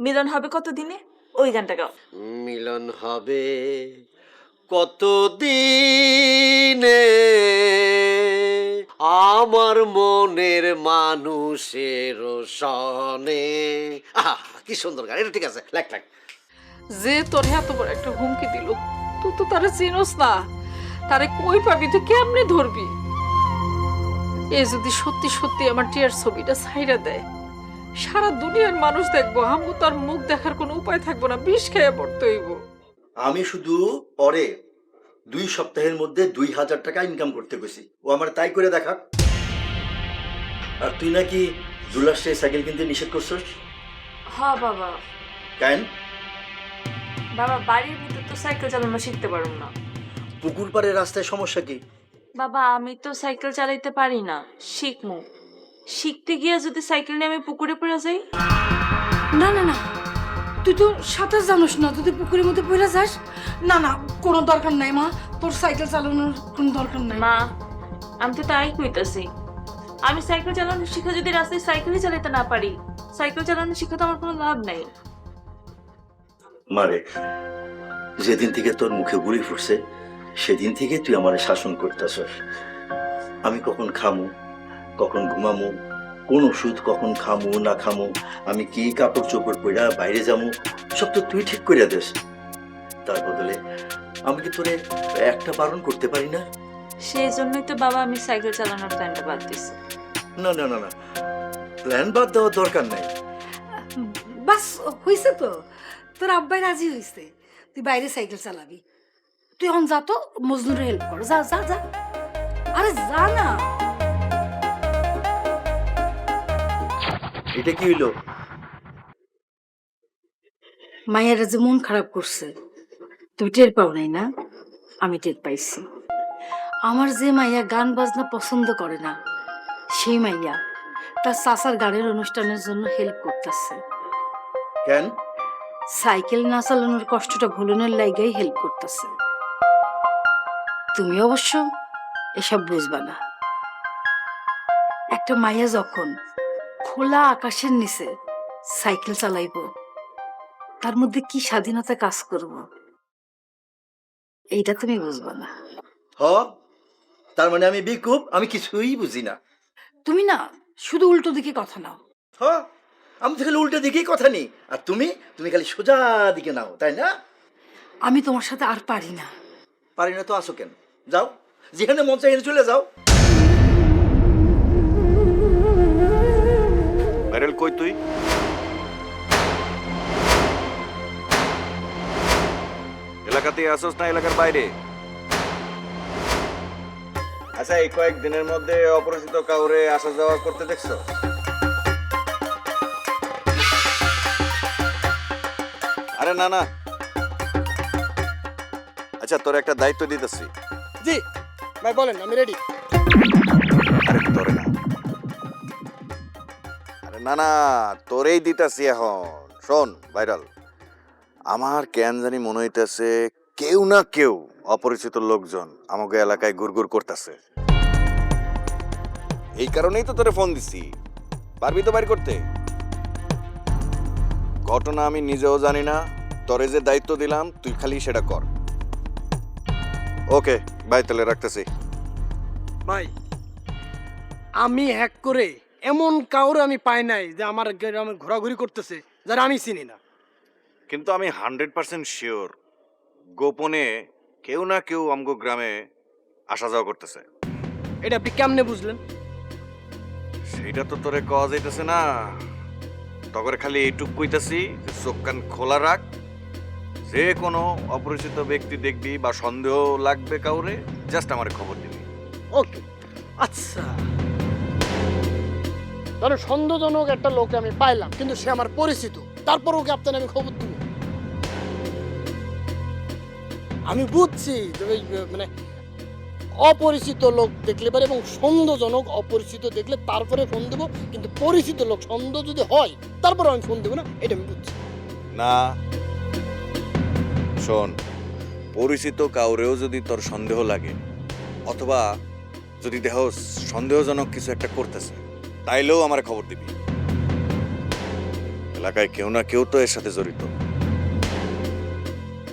মিলন হবে কত দিনে ওই গানটা গাও। মিলন হবে কতদিনে? আমার মনের মানুষের সনে। আহ কি সুন্দর গান। এটা ঠিক আছে লাগ লাগ। যে তোর এত বড় একটা হুমকি দিল তুই তো তারে চিনোস না। তারে কই পাবি? তুই কেমনে ধরবি? এ যদি সত্যি সত্যি আমার টিয়ার ছবিটা ছাইরা দেয় সারা দুনিয়ার মানুষ দেখব আমগো তার মুখ দেখার কোনো উপায় থাকব না বিষ খেয়ে পড়তে হইব। আমি শুধু পরে দুই সপ্তাহের মধ্যে দুই হাজার টাকা ইনকাম করতে গেছি। ও আমার তাই করে দেখা আর তুই নাকি জুলাসে সাইকেল কিনতে নিষেধ করছস? হ বাবা। কেন? বাবা বাড়ির ভিতর তো সাইকেল চালানো শিখতে পারুম না। পুকুর পাড়ে রাস্তায় সমস্যা কি? বাবা আমি তো সাইকেল চালাইতে পারি না শিখমু। শিখতে গিয়ে যদি সাইকেল নিয়ে আমি পুকুরে পড়ে যাই? না না না। তুই তো সাঁতার জানোস না। তুই তো পুকুরের মধ্যে পড়ে যাস? না না কোনো দরকার নাই মা। তোর সাইকেল চালানোর কোনো দরকার নাই। মা আমি তো তাই কইতাছি। আমি সাইকেল চালানো শিখে যদি রাস্তায় সাইকেলই চালাতে না পারি সাইকেল চালানো শিখে তো আমার কোনো লাভ নাই। মারে যেদিন থেকে তোর মুখে গুলি ফুটছে সেদিন থেকে তুই আমার শাসন করতেছস। আমি কখন খামু? কখন ঘুমামু কোন ওষুধ কখন খামু না খামু আমি কি কাপড় চোপড় পরে বাইরে যামু সব তো তুই ঠিক করে দেস। তার বদলে আমি কি তোরে একটা বারণ করতে পারি না? সেই জন্যই তো বাবা আমি সাইকেল চালানোর প্ল্যানটা বাদ দিছি। না না না না প্ল্যান বাদ দেওয়ার দরকার নাই। বাস হইছে তো। তোর আব্বাই রাজি হইছে। তুই বাইরে সাইকেল চালাবি। তুই এখন যা তো মজনুরে হেল্প কর। যা যা যা। আরে যা না। এটা কি হইল? মায়েরা যে মন খারাপ করছে তুমি টের পাও নাই না? আমি টের পাইছি। আমার যে মাইয়া গান বাজনা পছন্দ করে না সেই মাইয়া তার চাচার গানের অনুষ্ঠানের জন্য হেল্প করতেছে। কেন? সাইকেল না চালানোর কষ্টটা ভুলনের লাইগাই হেল্প করতেছে। তুমি অবশ্য এসব বুঝবা না। একটা মাইয়া যখন খোলা আকাশের নিচে সাইকেল চালাইব। তার মধ্যে কি স্বাধীনতা কাজ করব? এইটা তুমি বুঝবা না। হ তার মানে আমি বিকুপ আমি কিছুই বুঝি না। তুমি না শুধু উল্টো দিকে কথা নাও। হ আমি তো খালি উল্টো দিকেই কথা নেই। আর তুমি তুমি খালি সোজা দিকে নাও তাই না? আমি তোমার সাথে আর পারি না। পারি না তো আসো কেন? যাও যেখানে মন চাই চলে যাও। কই তুই? এলাকাতে আসোস না এলাকার বাইরে? আচ্ছা এই কয়েক দিনের মধ্যে অপরিচিত কাউরে আসা যাওয়া করতে দেখছ? আরে না না। আচ্ছা তোর একটা দায়িত্ব দিতেছি। জি ভাই বলেন আমি রেডি আরে তোরে না। না না, তোরেই দিতাছি এখন। শোন, ভাইরাল, আমার কেন জানি মনে হইতেছে কেউ না কেউ অপরিচিত লোকজন আমাকে এলাকায় গুড়গুড় করতেছে। এই কারণেই তো তোরে ফোন দিছি। পারবি তো বাড়ি করতে? ঘটনা আমি নিজেও জানি না, তোরে যে দায়িত্ব দিলাম, তুই খালি সেটা কর। ওকে, বাই তাহলে রাখতেছি। ভাই, আমি হ্যাক করে এমন কাউরে আমি পাই নাই যে আমার গ্রামে ঘোরাঘুরি করতেছে যারা আমি চিনি না। কিন্তু আমি হান্ড্রেড পার্সেন্ট শিওর গোপনে কেউ না কেউ আমগো গ্রামে আসা যাওয়া করতেছে। এটা আপনি কেমনে বুঝলেন? সেইটা তো তোরে কওয়া যাইতেছে না। তগরে খালি এইটুক কইতাছি যে চোখ কান খোলা রাখ যে কোনো অপরিচিত ব্যক্তি দেখবি বা সন্দেহ লাগবে কাউরে জাস্ট আমারে খবর দিবি। ওকে আচ্ছা। ধরো সন্দেহজনক একটা লোক আমি পাইলাম। কিন্তু সে আমার পরিচিত। তারপর ওকে আপনার আমি খবর দিব। আমি বুঝছি মানে অপরিচিত লোক দেখলে পারে এবং সন্দেহজনক অপরিচিত দেখলে তারপরে ফোন দেবো, কিন্তু পরিচিত লোক সন্দেহ যদি হয় তারপর আমি ফোন দেবো না, এটা আমি বুঝছি। না। শোন, পরিচিত কাউরেও যদি তোর সন্দেহ লাগে, অথবা যদি দেহ সন্দেহজনক কিছু একটা করতেছে তাইলেও আমার খবর দিবি। এলাকায় কেউ না কেউ তো এর সাথে জড়িত।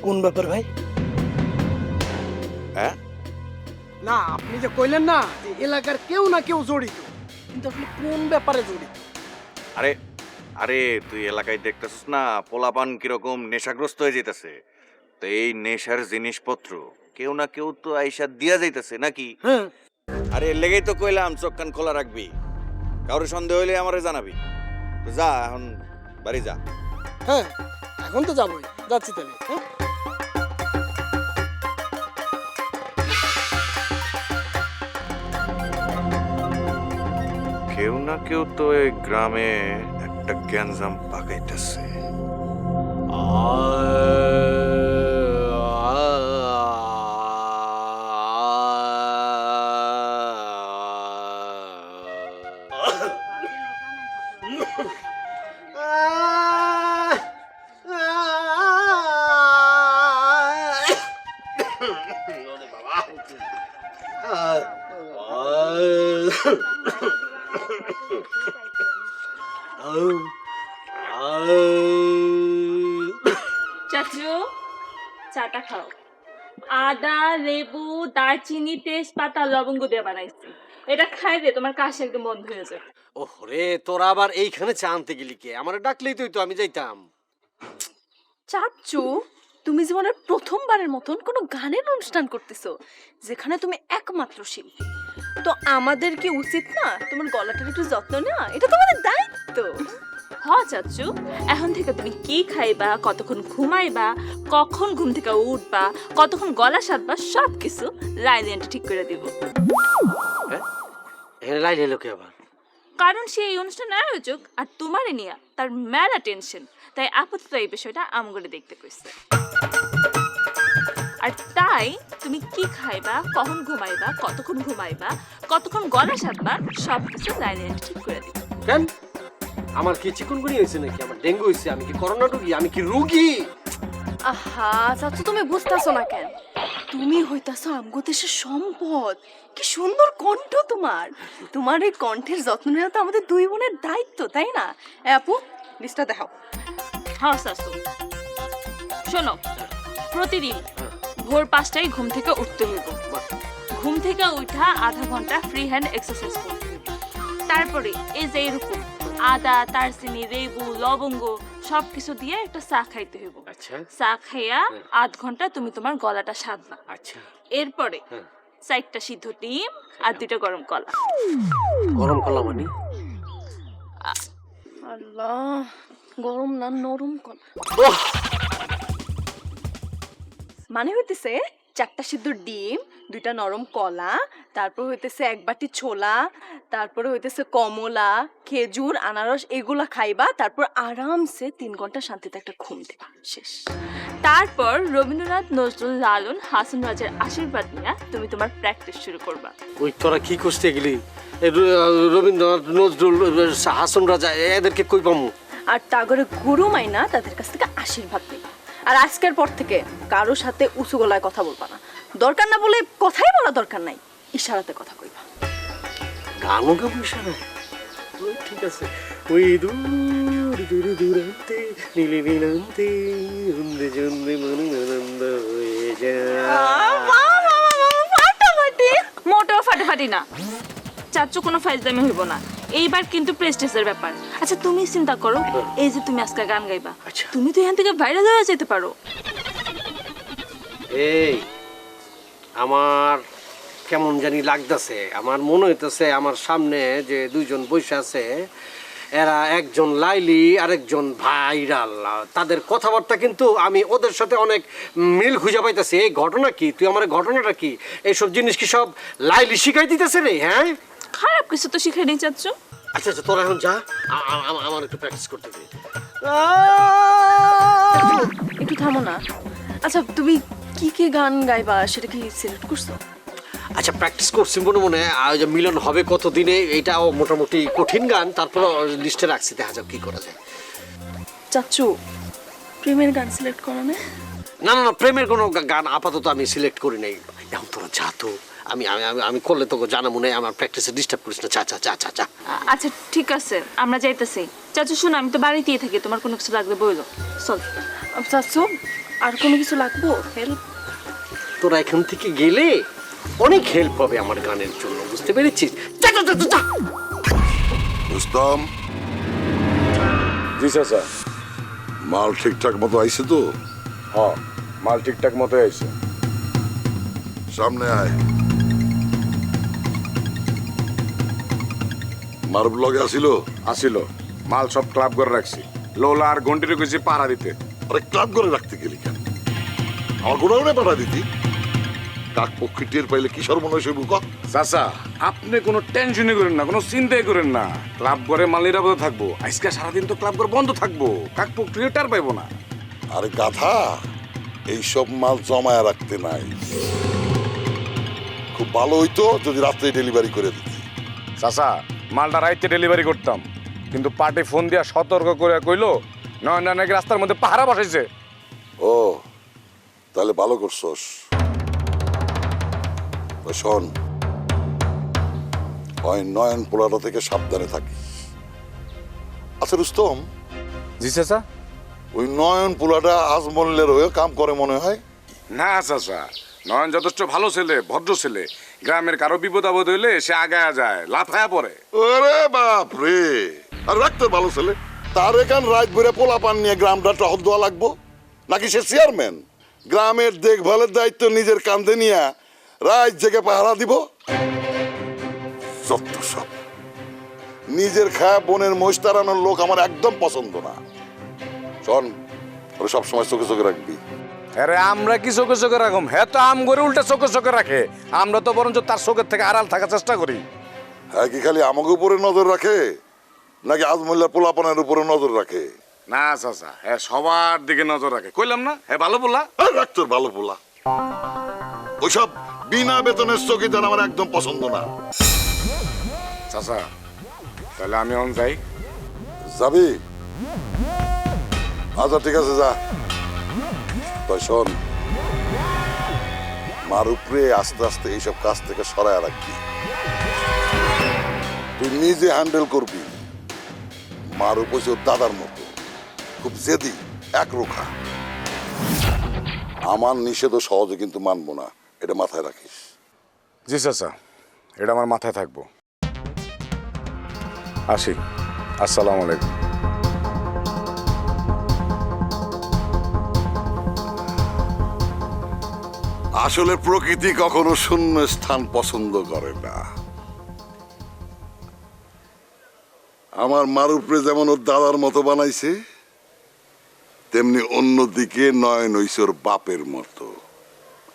কোন ব্যাপার ভাই? হ্যাঁ? না আপনি যে কইলেন না যে এলাকার কেউ না কেউ জড়িত কিন্তু আপনি কোন ব্যাপারে জড়িত? আরে আরে তুই এলাকায় দেখতেছিস না পোলাপান কীরকম নেশাগ্রস্ত হয়ে যেতেছে তো এই নেশার জিনিসপত্র কেউ না কেউ তো আইসা দিয়া যাইতেছে নাকি? হ্যাঁ। আরে লেগেই তো কইলাম চোখ কান খোলা রাখবি। কারোর সন্দেহ হইলে আমারে জানাবি। তো যা এখন বাড়ি যা। হ্যাঁ এখন তো যাবোই। যাচ্ছি তাহলে হ্যাঁ? কেউ না কেউ তো এই গ্রামে একটা গ্যাঞ্জাম পাকাইতেছে। চাচু খাও আদা লেবু দারচিনি তেজপাতা লবঙ্গ দিয়ে বানাইছি। এটা খাই দে তোমার কাশি একদম বন্ধ হয়ে যাবে। ওরে তোরা আবার এইখানে চা আনতে গেলি কে? আমার ডাকলেই তুই তো আমি যাইতাম। চাচ্চু তুমি জীবনের প্রথমবারের মতন কোনো গানের অনুষ্ঠান করতেছো যেখানে তুমি একমাত্র শিল্পী। তো আমাদের কি উচিত না? তোমার গলাটার একটু যত্ন না এটা তোমাদের দায়িত্ব। হ চাচু। এখন থেকে তুমি কি খাইবা কতক্ষণ ঘুমাইবা কখন ঘুম থেকে উঠবা কতক্ষণ গলা সাধবা সব কিছু লাইলেন্ট ঠিক করে দিব। আবার? কারণ সে এই অনুষ্ঠানের আয়োজক আর তোমারে নিয়ে তার মেলা টেনশন তাই আপাতত এই বিষয়টা আমগরে দেখতে কইছে। আর তাই তুমি কি খাইবা কখন ঘুমাইবা কতক্ষণ ঘুমাইবা কতক্ষণ গলা সাধবা সব কিছু লাইলেন্ট ঠিক করে দিব। কেন? আমার কি চিকুনগুনি হয়েছে নাকি? আমার ডেঙ্গু হয়েছে আমি কি করোনা রুগী? আমি কি রুগী? আহা চাচ্চু তুমি বুঝতেছো না কেন? তুমি হইতাছো আমগো দেশের সম্পদ। কি সুন্দর কণ্ঠ তোমার। তোমার এই কণ্ঠের যত্ন নেওয়া তো আমাদের দুই বোনের দায়িত্ব তাই না? এ আপু লিস্টটা দেখাও। হ্যাঁ শাশু শোনো প্রতিদিন ভোর পাঁচটায় ঘুম থেকে উঠতে হইব। ঘুম থেকে উঠা আধা ঘণ্টা ফ্রি হ্যান্ড এক্সারসাইজ করতে হইব। তারপরে এই যে এরকম আদা তারচিনি লেবু লবঙ্গ সব কিছু দিয়ে একটা চা খাইতে হইব। আচ্ছা। চা খাইয়া আধ ঘণ্টা তুমি তোমার গলাটা সাধবা আচ্ছা। এরপরে হ্যাঁ। চারটা সিদ্ধ ডিম আর দুইটা গরম কলা। গরম কলা মানে? আল্লাহ গরম না নরম কলা। মানে হইতেছে চারটা সিদ্ধ ডিম দুইটা নরম কলা তারপর হইতেছে এক বাটি ছোলা তারপরে হইতেছে কমলা খেজুর আনারস এগুলা খাইবা তারপর আরামসে তিন ঘণ্টা শান্তিতে একটা ঘুম দিবা শেষ। তারপর রবীন্দ্রনাথ নজরুল লালন হাসান রাজের আশীর্বাদ নিয়ে তুমি তোমার প্র্যাকটিস শুরু করবা। ওই তোরা কি করতে গেলি রবীন্দ্রনাথ নজরুল হাসন রাজা এদেরকে কই পামু? আর তাগরে গুরু মাইনা তাদের কাছ থেকে আশীর্বাদ নিবা। আর আজকের পর থেকে কারোর সাথে উঁচু গলায় কথা বলবা না। দরকার না বলে কথাই বলা দরকার নাই ইশারাতে কথা কইবা। গানও গাবো ইশারায়? ঠিক আছে। ওই দূর দূর দূরান্তে নীলে নীলান্তে জন্দে জন্দে মন আনন্দ হয়ে যায় ফাটাফাটি। মোটেও ফাটাফাটি না। চাচ্চু কোনো ফাইজদামি হইব না। এইবার কিন্তু প্রেস্টিজের ব্যাপার। আচ্ছা তুমি চিন্তা করো এই যে তুমি আজকে গান গাইবা আচ্ছা। তুমি তো এখান থেকে ভাইরাল হয়ে যেতে পারো। এই আমার কেমন জানি লাগতেছে আমার মনে হইতেছে আমার সামনে যে দুইজন বসে আছে এরা একজন লাইলি আরেকজন ভাইরাল। তাদের কথাবার্তা কিন্তু আমি ওদের সাথে অনেক মিল খুঁজে পাইতেছি। এই ঘটনা কি? তুই আমার ঘটনাটা কি? এইসব জিনিস কি সব লাইলি শিখাই দিতেছে রে হ্যাঁ? খারাপ কিছু তো শিখে নিয়ে চাচ্ছ আচ্ছা আচ্ছা তোরা এখন যা। আমার একটু প্র্যাকটিস করতে দে। একটু থামো না। আচ্ছা তুমি কি কি গান গাইবা সেটা কি সিলেক্ট করছ? আচ্ছা প্র্যাকটিস করছি মনে মনে। আর ওই যে মিলন হবে কত দিনে এটাও মোটামুটি কঠিন গান। তারপর লিস্টে রাখছি দেখা যাক কি করা যায়। চাচ্ছু প্রেমের গান সিলেক্ট করো না। না না না প্রেমের কোনো গান আপাতত আমি সিলেক্ট করি নাই। এখন তোরা যা তো। আমি আমি আমি- আমি করলে তোকে জানা মনে আমার প্র্যাকটিসে ডিস্টার্ব করিস না। চা চা চা চা চা। আচ্ছা ঠিক আছে আমরা যাইতেছি। চাচু শোনো আমি তো বাড়িতেই থাকি তোমার কোনো কিছু লাগলে বইলো। চল। চাচ্ছু আর কোনো কিছু লাগবো? হেল্প তোরা এখান থেকে গেলে অনেক হেল্প হবে আমার গানের জন্য বুঝতে পেরেছিস? চা চা চা চা, রুস্তম জি চাচা। মাল ঠিকঠাক মতো আইছে তো? হ মাল ঠিকঠাক মতো আইছে। সামনে আয়। মারব লগে আসিল? আসিল। মাল সব ক্লাব করে রাখছি। লোলা আর ঘন্টির কইছি পাড়া দিতে। আরে ক্লাব করে রাখতে গেলি কেন? আমার গোডাউনে পাঠা দিতি? কাক পক্ষী টের পাইলে কি সর্বনয় সে বুক চাচা আপনি কোনো টেনশনই করেন না কোনো চিন্তাই করেন না। ক্লাব করে মাল নিরাপদে থাকব। আজকে সারাদিন তো ক্লাব করে বন্ধ থাকব। কাক প্রক্রিয়া টার পাইবো না। আরে গাধা এইসব মাল জমায় রাখতে নাই। খুব ভালো হইতো যদি রাত্রে ডেলিভারি করে দিতি। চাচা মালটা রাইতে ডেলিভারি করতাম। কিন্তু পার্টি ফোন দিয়া সতর্ক করে কইলো নয় নাকি রাস্তার মধ্যে পাহারা বসাইছে। ও তাহলে ভালো করছস। শোন ওই নয়ন পোলাটা থেকে সাবধানে থাকিস আচ্ছা রুস্তম। জি চাচা। ওই নয়ন পোলাটা আজমলের হয়ে কাম করে মনে হয়? না চাচা। নয়ন যথেষ্ট ভালো ছেলে, ভদ্র ছেলে। গ্রামের কারও বিপদ আপদ হইলে সে আগায়া যায়, লাফায়া পড়ে। ওরে বাপ রে। আর রাখতে ভালো ছেলে। তার এখান রাত ভরে পোলা পান নিয়ে গ্রামটা টহল দেওয়া লাগবো। নাকি সে চেয়ারম্যান গ্রামের দেখভালের দায়িত্ব নিজের কান্ধে নিয়ে রাত জেগে পাহারা দিব। যত সব। নিজের খায়া বোনের মোষ লোক আমার একদম পছন্দ না। ওরা সবসময় চোখে চোখে রাখবি। আরে আমরা কি চোখে চোখে রাখুম? হ্যাঁ তো আম করে উল্টা চোখে চোখে রাখে। আমরা তো বরঞ্চ তার চোখের থেকে আড়াল থাকার চেষ্টা করি। হ্যাঁ কি খালি আমাকে উপরে নজর রাখে? নাকি আজমুল্লাহ পোলাপনের উপরে নজর রাখে? না চাচা হ্যাঁ সবার দিকে নজর রাখে। কইলাম না? হ্যাঁ ভালো বললা আর ডাক্তার ভালো পোলা। ওইসব বিনা বেতনের চকিদার আমার একদম পছন্দ না। চাচা তাহলে আমি অন যাই। যাবি? আচ্ছা ঠিক আছে যা। শোন, মার উপরে আস্তে আস্তে এইসব কাজ থেকে সরায় রাখবি। তুই নিজে হ্যান্ডেল করবি। মার উপরে দাদার মতো, খুব জেদি, একরোখা। আমার নিষেধও সহজে কিন্তু মানবো না, এটা মাথায় রাখিস। জি চাচা, এটা আমার মাথায় থাকব। আসি, আসসালামু আলাইকুম। আসলে প্রকৃতি কখনো শূন্য স্থান পছন্দ করে না। আমার মার উপরে যেমন ওর দাদার মতো বানাইছে, তেমনি অন্যদিকে নয়ন ঐশ্বর বাপের মতো।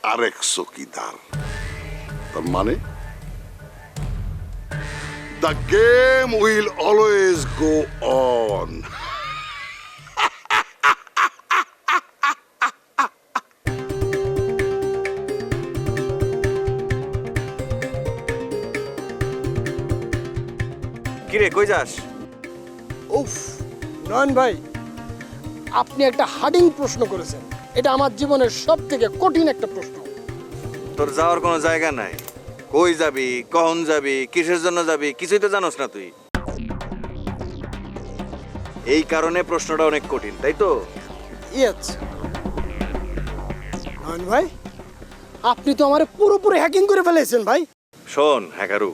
আরেক চকিদার। তার মানে? The game will always go on কই যাস? উফ নয়ন ভাই আপনি একটা হার্ডিং প্রশ্ন করেছেন। এটা আমার জীবনের সব থেকে কঠিন একটা প্রশ্ন। তোর যাওয়ার কোনো জায়গা নাই। কই যাবি কখন যাবি কিসের জন্য যাবি কিছুই তো জানোস না তুই। এই কারণে প্রশ্নটা অনেক কঠিন তাই তো? ইয়েস নয়ন ভাই আপনি তো আমার পুরোপুরি হ্যাকিং করে ফেলেছেন ভাই। শোন হ্যাকারু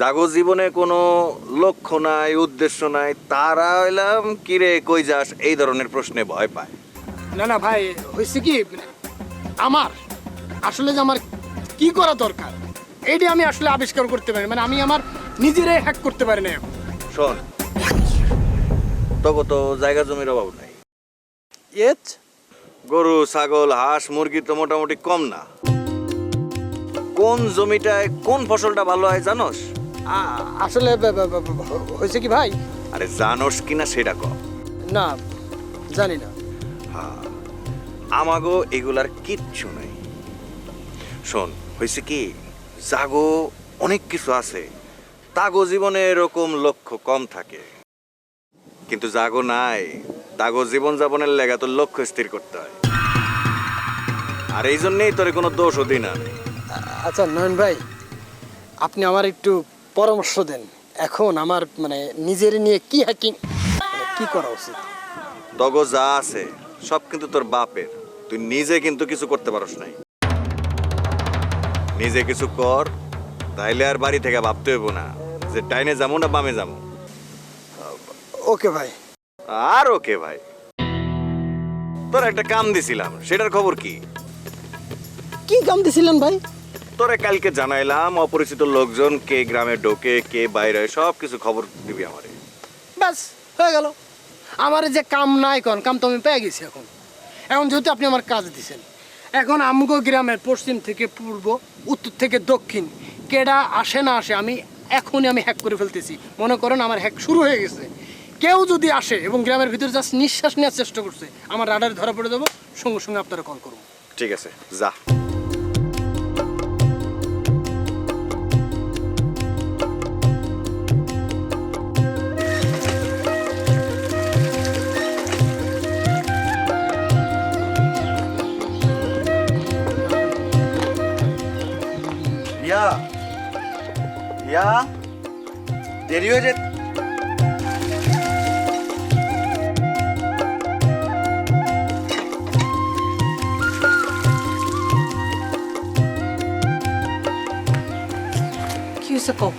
জাগো জীবনে কোনো লক্ষ্য নাই উদ্দেশ্য নাই তারা হইলাম কিরে কই যাস? এই ধরনের প্রশ্নে ভয় পায়। না না ভাই হয়েছে কি আমার আসলে যে আমার কি করা দরকার এইটা আমি আসলে আবিষ্কার করতে পারি মানে আমি আমার নিজেরাই হ্যাক করতে পারি না। এখন শোন তবে তো জায়গা জমির অভাব নাই। এত গরু ছাগল হাঁস মুরগি তো মোটামুটি কম না। কোন জমিটায় কোন ফসলটা ভালো হয় জানোস? আসলে হয়েছে কি ভাই? আরে জানোস কিনা সেটা কম না জানি না। আমাগো এগুলার কিচ্ছু নাই। শোন হয়েছে কি জাগো অনেক কিছু আছে। তাগো জীবনে এরকম লক্ষ্য কম থাকে। কিন্তু জাগো নাই তাগো জীবন যাপনের লেগা তোর লক্ষ্য স্থির করতে হয়। আর এই জন্যেই তোর কোনো দোষও দিই না আচ্ছা নয়ন ভাই আপনি আমার একটু পরামর্শ দেন। এখন আমার মানে নিজের নিয়ে কি হ্যাকিং কি করা উচিত? তগো যা আছে সব কিন্তু তোর বাপের। তুই নিজে কিন্তু কিছু করতে পারস নাই। নিজে কিছু কর তাইলে আর বাড়ি থেকে ভাবতে হইব না যে টাইনে যাব না বামে যাব। ওকে ভাই। আর ওকে ভাই। তোর একটা কাম দিছিলাম সেটার খবর কি? কি কাম দিছিলেন ভাই? তোরে কালকে জানাইলাম অপরিচিত লোকজন কে গ্রামে ঢোকে কে বাইরে সব কিছু খবর দিবি আমারে। ব্যাস হয়ে গেল। আমার যে কাম নাই কন কাম তো আমি পেয়ে গেছি এখন। এখন যেহেতু আপনি আমার কাজ দিছেন এখন আমগো গ্রামের পশ্চিম থেকে পূর্ব উত্তর থেকে দক্ষিণ কেডা আসে না আসে আমি এখনই আমি হ্যাক করে ফেলতেছি। মনে করেন আমার হ্যাক শুরু হয়ে গেছে। কেউ যদি আসে এবং গ্রামের ভিতরে জাস্ট নিঃশ্বাস নেওয়ার চেষ্টা করছে আমার রাডারে ধরা পড়ে দেবো সঙ্গে সঙ্গে আপনারা কল করব। ঠিক আছে যা। ইয়া দেরি হয়ে যে কি হয়েছে কও?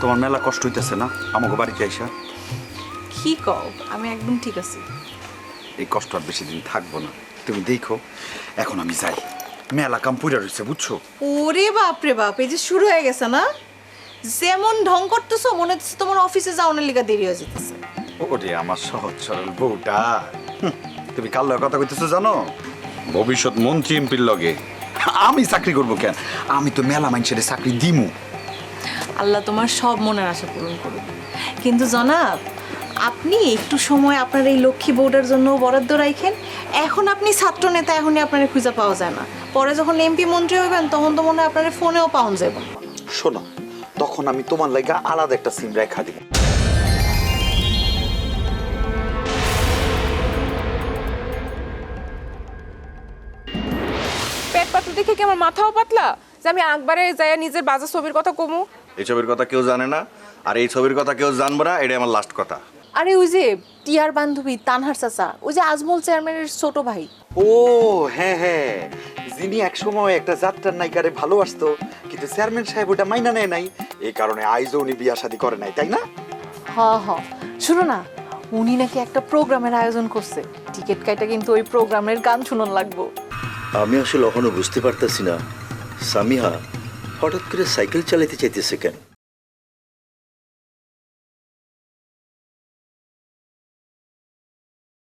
তোমার মেলা কষ্ট হইতেছে না? আমাকে বাড়িতে আইসা। কি কও? আমি একদম ঠিক আছি। এই কষ্ট আর বেশি দিন থাকব না। তুমি দেখো এখন আমি যাই। মেলা কাম পুরা রয়েছে বুঝছ? ওরে বাপ রে বাপ এই যে শুরু হয়ে গেছে না? যেমন ঢং করতেছো মনে হচ্ছে তোমার অফিসে যাওয়ানোর লিগা দেরি হয়ে যেতেছে। ওরে আমার সহজ সরল বউটা। তুমি কাল লগে কথা কইতেছো জানো? ভবিষ্যৎ মন্ত্রী এমপির লগে। আমি চাকরি করব কেন? আমি তো মেলা মানুষের চাকরি দিমু। আল্লাহ তোমার সব মনের আশা পূরণ করুক। কিন্তু জনাব আপনি একটু সময় আপনার এই লক্ষ্মী বোর্ডের জন্য বরাদ্দ রাখেন এখন আপনি ছাত্র নেতা এখনই আপনার খুঁজে পাওয়া যায় না। পরে যখন এমপি মন্ত্রী হইবেন তখন তো মনে হয় আপনার ফোনেও পাওয়া যাবে। শোনো তখন আমি তোমার লাগা আলাদা একটা সিম রেখা দিব। পেট পাতলা দেখে কি আমার মাথাও পাতলা? যে আমি একবারে যাই নিজের বাজার ছবির কথা কমু? এই ছবির কথা কেউ জানে না আর এই ছবির কথা কেউ জানব না এটাই আমার লাস্ট কথা। আরে ওই যে টিয়ার বান্ধবী তানহার চাচা ওই যে আজমল চেয়ারম্যানের ছোট ভাই। ও হ্যাঁ হ্যাঁ। যিনি একসময় একটা যাত্রার নায়িকারে ভালোবাসতো কিন্তু চেয়ারম্যান সাহেব ওটা মাইনা নেয় নাই। এই কারণে আইজও উনি বিয়া শাদী করে নাই তাই না? হ হ। শুনো না উনি নাকি একটা প্রোগ্রামের আয়োজন করছে। টিকিট কাইটা কিন্তু ওই প্রোগ্রামের গান শুনন লাগবো। আমি আসলে এখনও বুঝতে পারতেছি না। সামিহা হঠাৎ করে সাইকেল চালাতে চাইতেছে কেন?